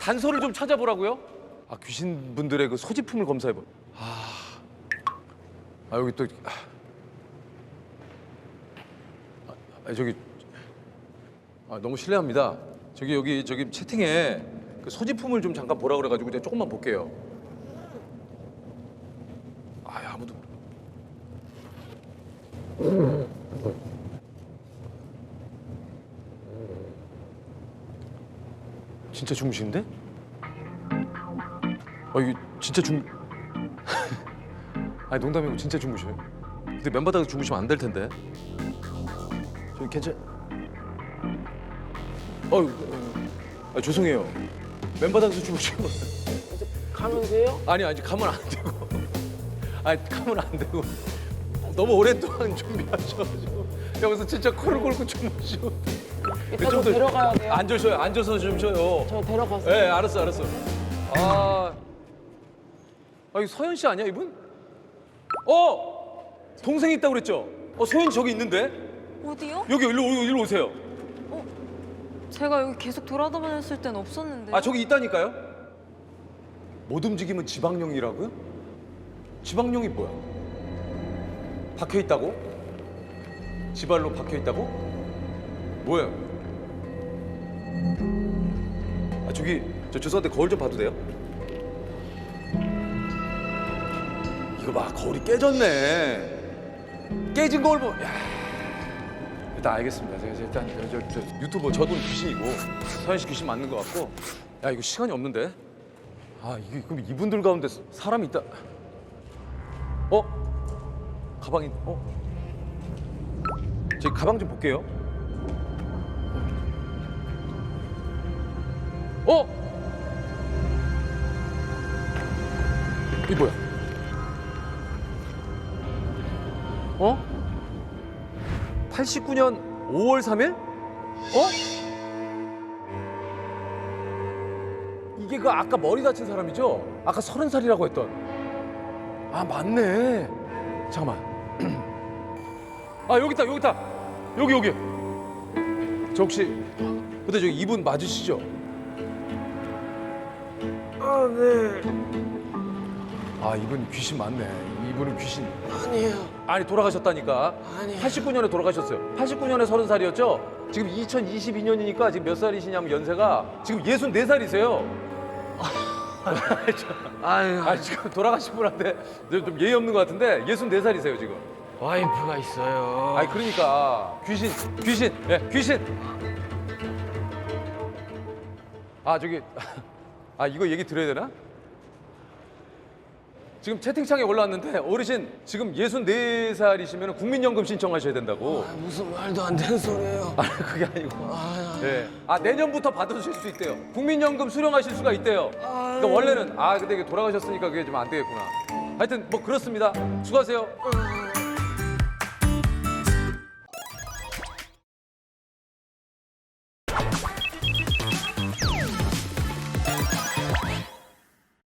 단서를 좀 찾아보라고요? 아 귀신 분들의 그 소지품을 검사해보. 아, 아 여기 또 아, 아, 저기 아, 너무 실례합니다. 저기 여기 저기 채팅에 그 소지품을 좀 잠깐 보라 그래가지고 제가 조금만 볼게요. 아 아무도 진짜 주무시는데? 아 이게 진짜 주 아니 농담이고 진짜 주무셔요. 근데 맨바닥에서 주무시면 안 될 텐데. 저기 괜찮? 어유, 아, 죄송해요. 맨바닥에서 주무시면 가면 돼요? 아니 아니 가면 안 되고. 아니 가면 안 되고. 너무 오랫동안 준비하셔가지고 여기서 진짜 코를 골고 주무시고. 이따 저 데려가야 돼요. 앉으셔요. 앉아서 좀 쉬어요. 저 데려가세요. 네, 알았어, 알았어. 아, 아, 이거 서현 씨 아니야, 이분? 어, 동생 있다고 그랬죠? 어, 소연 저기 있는데? 어디요? 여기 일로, 오- 일로 오세요. 제가 여기 계속 돌아다녔을 땐 없었는데. 아, 저기 있다니까요? 못 움직이면 지방령이라고요? 지방령이 뭐야? 박혀 있다고? 지발로 박혀 있다고? 뭐예요? 아, 저기 저 죄송한데 거울 좀 봐도 돼요? 이거 봐, 거울이 깨졌네. 깨진 거울 보. 야. 일단 알겠습니다. 제가 일단 저, 저, 저 유튜버 저도 귀신이고 서현 씨 귀신 맞는 것 같고. 야 이거 시간이 없는데. 아 이게 그럼 이분들 가운데 사람이 있다. 어? 가방이 어? 제 가방 좀 볼게요. 어? 이 뭐야? 어? 89년 5월 3일? 어? 이게 그 아까 머리 다친 사람이죠? 아까 서른 살이라고 했던. 아 맞네. 잠깐만. 아 여기 있다 여기 있다. 여기 여기. 저 혹시 근데 저기 이분 맞으시죠? 아, 네. 아 이분 귀신 맞네. 이분은 귀신. 아니에요. 아니 돌아가셨다니까. 아니에요. 89년에 돌아가셨어요. 89년에 30살이었죠? 지금 2022년이니까 지금 몇 살이시냐면 연세가 지금 64살이세요. 아유, 아 지금 돌아가신 분한테 좀 예의 없는 것 같은데 64살이세요 지금. 와이프가 있어요. 아니 그러니까 귀신 귀신 예 귀신. 아 저기 아 이거 얘기 드려야 되나? 지금 채팅창에 올라왔는데 어르신 지금 64살이시면 국민연금 신청하셔야 된다고. 아, 무슨 말도 안 되는 소리예요. 아니 그게 아니고. 아, 예. 아 내년부터 받으실 수 있대요. 국민연금 수령하실 수가 있대요. 그러니까 원래는 아 근데 이게 돌아가셨으니까 그게 좀 안 되겠구나. 하여튼 뭐 그렇습니다. 수고하세요. 아,